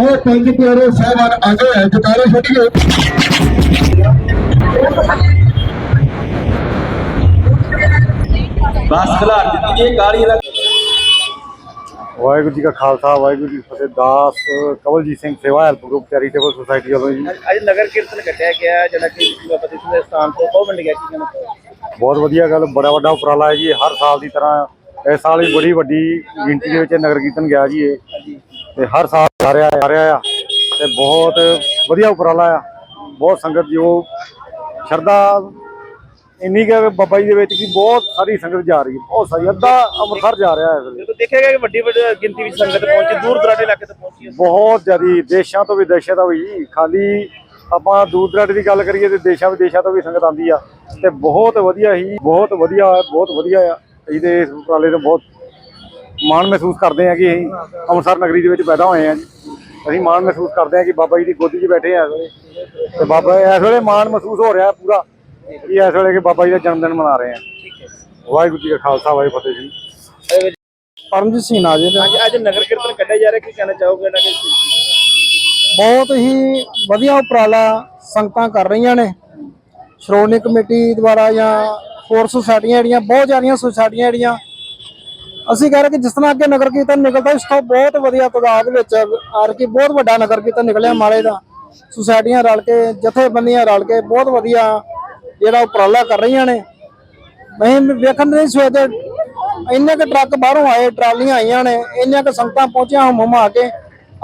ਉਹ ਪੰਜ ਪਿਆਰੇ ਸਾਹਿਬਾਨ ਆ ਗਏ ਜਕਾਰੇ ਛੱਡੀਏ ਬਸ ਖਿਲਾੜ ਦਿੱਤੀ ਇਹ ਕਾਲੀ ਰੰਗ ਵਾਹਿਗੁਰੂ ਜੀ ਕਾ ਖਾਲਸਾ ਵਾਹਿਗੁਰੂ ਜੀ ਫਤਿਹ। ਦਾਸ ਕਵਲਜੀਤ ਸਿੰਘ ਸੇਵਾ ਹੈਲਪ ਗਰੁੱਪ ਚੈਰੀਟੇਬਲ ਸੁਸਾਇਟੀ ਵੱਲੋਂ ਜੀ। ਅੱਜ ਨਗਰ ਕੀਰਤਨ ਕੱਢਿਆ ਗਿਆ ਜਿਹੜਾ ਕਿ ਬਾਬਾ ਸਿੰਘ ਦੇ ਸਥਾਨ ਤੋਂ ਬਹੁਤ ਵੰਡ ਗਿਆ ਕੀ ਕਹਿੰਦਾ ਬਹੁਤ ਵਧੀਆ ਗੱਲ ਬੜਾ ਵੱਡਾ ਉਪਰਾਲਾ ਹੈ ਜੀ। ਹਰ ਸਾਲ ਦੀ ਤਰ੍ਹਾਂ ਇਸ ਸਾਲ ਵੀ ਬੜੀ ਵੱਡੀ ਗਿਣਤੀ ਦੇ ਵਿੱਚ ਨਗਰ ਕੀਰਤਨ ਗਿਆ ਜੀ ਇਹ। ਤੇ ਹਰ ਸਾਲ ਆ ਰਿਹਾ ਆ ਰਿਹਾ ਆ। ਤੇ ਬਹੁਤ ਵਧੀਆ ਉਪਰਾਲਾ ਆ। ਬਹੁਤ ਸੰਗਤ ਜੋ ਸ਼ਰਧਾ ਇੰਨੀ ਕਿ ਬਾਬਾ ਜੀ ਦੇ ਵਿੱਚ ਕਿ ਬਹੁਤ ਸਾਰੀ ਸੰਗਤ ਜਾ ਰਹੀ ਹੈ। ਬਹੁਤ ਸਾਰੀ ਅੱਧਾ ਅੰਮ੍ਰਿਤਸਰ ਜਾ ਰਿਹਾ ਹੈ ਜਦੋਂ ਦੇਖਿਆ ਗਿਆ ਕਿ ਵੱਡੀ ਵੱਡੀ ਗਿਣਤੀ ਵਿੱਚ ਸੰਗਤ ਪਹੁੰਚੀ ਦੂਰ ਦਰਾਡੇ ਇਲਾਕੇ ਤੋਂ ਪਹੁੰਚੀ ਹੈ। ਬਹੁਤ ਜ਼ਿਆਦੀ ਦੇਸ਼ਾਂ ਤੋਂ ਵਿਦੇਸ਼ਾਂ ਤੋਂ ਵੀ ਖਾਲੀ ਆਪਾਂ ਦੂਰ ਦਰਾਡੇ ਦੀ ਗੱਲ ਕਰੀਏ ਤੇ ਦੇਸ਼ਾਂ ਵਿਦੇਸ਼ਾਂ ਤੋਂ ਵੀ ਸੰਗਤ ਆਉਂਦੀ ਆ। ਤੇ ਬਹੁਤ ਵਧੀਆ ਹੀ ਬਹੁਤ ਵਧੀਆ ਬਹੁਤ ਵਧੀਆ ਆ। ਇਹਦੇ ਇਸ ਉਪਰਾਲੇ ਤੋਂ ਬਹੁਤ ਮਾਣ ਮਹਿਸੂਸ ਕਰਦੇ ਆ ਕਿ ਅਸੀਂ ਅੰਮ੍ਰਿਤਸਰ ਨਗਰੀ ਦੇ ਵਿੱਚ ਪੈਦਾ ਹੋਏ ਆ ਜੀ। ਅਸੀਂ ਮਾਣ ਮਹਿਸੂਸ ਕਰਦੇ ਆ ਕਿ ਬਾਬਾ ਜੀ ਦੀ ਗੋਦੀ 'ਚ ਬੈਠੇ ਆ ਇਸ ਵੇਲੇ। ਤੇ ਬਾਬਾ ਇਸ ਵੇਲੇ ਮਾਣ ਮਹਿਸੂਸ ਹੋ ਰਿਹਾ ਪੂਰਾ ਕਿ ਇਸ ਵੇਲੇ ਕਿ ਬਾਬਾ ਜੀ ਦਾ ਜਨਮ ਦਿਨ ਮਨਾ ਰਹੇ ਆ ਵਾਹਿਗੁਰੂ ਜੀ ਕਾ ਖਾਲਸਾ ਵਾਹਿਗੁਰੂ ਫਤਿਹ ਜੀ। ਪਰਮਜੀਤ ਸਿੰਘ ਨਾਜੇ ਨੇ ਅੱਜ ਅੱਜ ਨਗਰ ਕੀਰਤਨ ਕੱਢਿਆ ਜਾ ਰਿਹਾ ਕੀ ਕਹਿਣਾ ਚਾਹੋਗੇ ਨਾ ਕਿ ਬਹੁਤ ਹੀ ਵਧੀਆ ਉਪਰਾਲਾ ਸੰਗਤਾਂ ਕਰ ਰਹੀਆਂ ਨੇ। ਸ਼੍ਰੋਮਣੀ ਕਮੇਟੀ ਦੁਆਰਾ ਜਾਂ ਹੋਰ ਸੁਸਾਇਟੀਆਂ ਜਿਹੜੀਆਂ, ਬਹੁਤ ਜ਼ਿਆਦੀਆਂ ਸੁਸਾਇਟੀਆਂ ਜਿਹੜੀਆਂ। ਅਸੀਂ ਕਹਿ ਰਹੇ ਕਿ ਜਿਸ ਤਰ੍ਹਾਂ ਅੱਗੇ ਨਗਰ ਕੀਰਤਨ ਨਿਕਲਦਾ, ਇਸ ਤੋਂ ਬਹੁਤ ਵਧੀਆ ਤਾਦਾਦ ਵਿੱਚ ਆਰ ਕੇ ਬਹੁਤ ਵੱਡਾ ਨਗਰ ਕੀਰਤਨ ਨਿਕਲਿਆ ਮਾਲੇ ਦਾ। ਸੁਸਾਇਟੀਆਂ ਰਲ ਕੇ, ਜਥੇਬੰਦੀਆਂ ਰਲ ਕੇ ਬਹੁਤ ਵਧੀਆ ਜਿਹੜਾ ਉਪਰਾਲਾ ਕਰ ਰਹੀਆਂ ਨੇ। ਮੈਂ ਵੇਖਣ ਦੇ ਸਵੇਤੇ ਇੰਨੇ ਕੁ ਟਰੱਕ ਬਾਹਰੋਂ ਆਏ, ਟਰਾਲੀਆਂ ਆਈਆਂ ਨੇ, ਇੰਨੀਆਂ ਕੁ ਸੰਗਤਾਂ ਪਹੁੰਚੀਆਂ ਹਮ ਹਮਾ ਕੇ।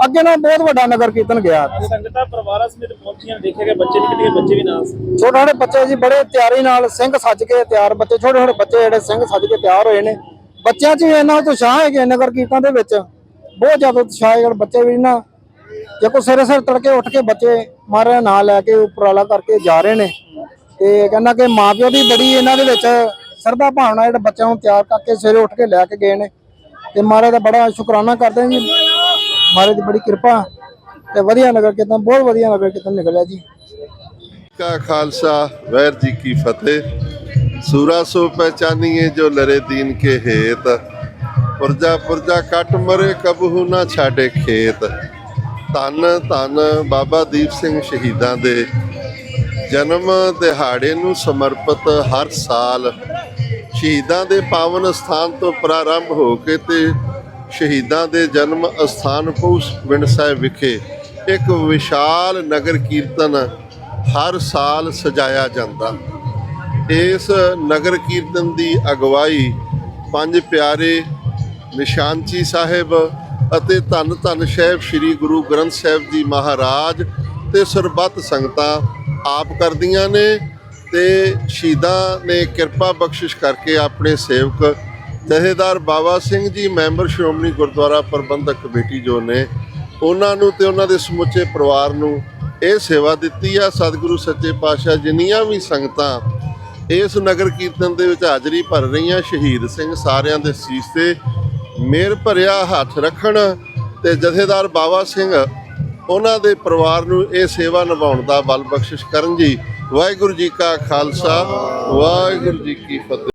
ਅੱਗੇ ਨਾਲ ਬਹੁਤ ਵੱਡਾ ਨਗਰ ਕੀਰਤਨ ਗਿਆ। ਸੰਗਤਾਂ ਪਰਿਵਾਰਾਂ ਸਮੇਤ ਪਹੁੰਚੀਆਂ ਦੇਖਿਆ ਗਿਆ ਬੱਚੇ ਨਿਕਲੇ ਬੱਚੇ ਵੀ ਨਾਲ। ਛੋਟੇ ਛੋਟੇ ਬੱਚੇ ਜੀ ਬੜੇ ਤਿਆਰੀ ਨਾਲ ਸਿੰਘ ਸੱਜ ਕੇ ਤਿਆਰ ਬੱਚੇ ਛੋਟੇ ਛੋਟੇ ਬੱਚੇ ਜਿਹੜੇ ਸਿੰਘ ਸੱਜ ਕੇ ਤਿਆਰ ਹੋਏ ਨੇ। ਬੱਚਿਆਂ 'ਚ ਵੀ ਇੰਨਾ ਉਤਸ਼ਾਹ ਹੈ ਕਿ ਨਗਰ ਕੀਰਤਨ ਦੇ ਵਿੱਚ ਬਹੁਤ ਜ਼ਿਆਦਾ ਉਤਸ਼ਾਹ ਹੈ। ਬੱਚੇ ਵੀ ਨਾ ਕੋ ਸਿਰੇ ਸਿਰ ਤੜਕੇ ਉੱਠ ਕੇ ਬੱਚੇ ਮਾਰੇ ਨਾਂ ਲੈ ਕੇ ਉਪਰਾਲਾ ਕਰਕੇ ਜਾ ਰਹੇ ਨੇ। ਤੇ ਕਹਿੰਦਾ ਕਿ ਮਾਪਿਓ ਦੀ ਬੜੀ ਇਹਨਾਂ ਦੇ ਵਿੱਚ ਸਰਦਾ ਭਾਵਨਾ ਜਿਹੜੇ ਬੱਚਿਆਂ ਨੂੰ ਤਿਆਰ ਕਰਕੇ ਸਵੇਰੇ ਉੱਠ ਕੇ ਲੈ ਕੇ ਗਏ ਨੇ। ਤੇ ਮਹਾਰਾਜ ਦਾ ਬੜਾ ਸ਼ੁਕਰਾਨਾ ਕਰਦੇ ਜੀ। ਮਹਾਰਾਜ ਦੀ ਬੜੀ ਕਿਰਪਾ ਤੇ ਵਧੀਆ ਨਗਰ ਕੀਰਤਨ, ਬਹੁਤ ਵਧੀਆ ਨਗਰ ਕੀਰਤਨ ਨਿਕਲਿਆ ਜੀ। ਕਾ ਖਾਲਸਾ, ਵੈਰ ਜੀ ਕੀ ਫਤਿਹ। ਸੂਰਾ ਸੋ ਪਹਿਚਾਨੀਏ ਜੋ ਲਰੇ ਦੀਨ ਕੇ ਹੇਤ। ਪੁਰਜਾ ਪੁਰਜਾ ਕੱਟ ਮਰੇ, ਕਬਹੂ ਨਾ ਛਾੜੇ ਖੇਤ। ਧੰਨ ਧੰਨ ਬਾਬਾ ਦੀਪ ਸਿੰਘ ਸ਼ਹੀਦਾਂ ਦੇ। ਜਨਮ ਦਿਹਾੜੇ ਨੂੰ ਸਮਰਪਿਤ ਹਰ ਸਾਲ। ਸ਼ਹੀਦਾਂ ਦੇ ਪਾਵਨ ਸਥਾਨ ਤੋਂ ਪ੍ਰਾਰੰਭ ਹੋ ਕੇ ਤੇ ਸ਼ਹੀਦਾਂ ਦੇ ਜਨਮ ਅਸਥਾਨ ਪੂਸ ਪਿੰਡ ਸਾਹਿਬ ਵਿਖੇ ਇੱਕ ਵਿਸ਼ਾਲ ਨਗਰ ਕੀਰਤਨ ਹਰ ਸਾਲ ਸਜਾਇਆ ਜਾਂਦਾ। ਇਸ ਨਗਰ ਕੀਰਤਨ ਦੀ ਅਗਵਾਈ ਪੰਜ ਪਿਆਰੇ ਨਿਸ਼ਾਨਚੀ ਸਾਹਿਬ ਅਤੇ ਧੰਨ ਧੰਨ ਸਾਹਿਬ ਸ੍ਰੀ ਗੁਰੂ ਗ੍ਰੰਥ ਸਾਹਿਬ ਜੀ ਮਹਾਰਾਜ ਤੇ ਸਰਬੱਤ ਸੰਗਤਾਂ ਆਪ ਕਰਦੀਆਂ ਨੇ ਤੇ ਸ਼ਹੀਦਾਂ ਨੇ ਕਿਰਪਾ ਬਖਸ਼ਿਸ਼ ਕਰਕੇ ਆਪਣੇ ਸੇਵਕ ਜਥੇਦਾਰ ਬਾਬਾ ਸਿੰਘ ਜੀ, ਮੈਂਬਰ ਸ਼੍ਰੋਮਣੀ ਗੁਰਦੁਆਰਾ ਪ੍ਰਬੰਧਕ ਕਮੇਟੀ ਜੋ ਨੇ, ਉਹਨਾਂ ਨੂੰ ਤੇ ਉਹਨਾਂ ਦੇ ਸਮੁੱਚੇ ਪਰਿਵਾਰ ਨੂੰ ਇਹ ਸੇਵਾ ਦਿੱਤੀ ਆ। ਸਤਿਗੁਰੂ ਸੱਚੇ ਪਾਤਸ਼ਾਹ ਜਿੰਨੀਆਂ ਵੀ ਸੰਗਤਾਂ ਇਸ ਨਗਰ ਕੀਰਤਨ ਦੇ ਵਿੱਚ ਹਾਜ਼ਰੀ ਭਰ ਰਹੀਆਂ, ਸ਼ਹੀਦ ਸਿੰਘ ਸਾਰਿਆਂ ਦੇ ਸੀਸ ਤੇ ਮੇਰ ਭਰਿਆ, ਹੱਥ ਰੱਖਣ ਤੇ ਜਥੇਦਾਰ ਬਾਬਾ ਸਿੰਘ ਉਹਨਾਂ ਦੇ ਪਰਿਵਾਰ ਨੂੰ ਇਹ ਸੇਵਾ ਨਿਭਾਉਣ ਦਾ ਬਲ ਬਖਸ਼ਿਸ਼ ਕਰਨ ਜੀ। ਵਾਹਿਗੁਰੂ ਜੀ ਕਾ ਖਾਲਸਾ, ਵਾਹਿਗੁਰੂ ਜੀ ਕੀ ਫਤਿਹ।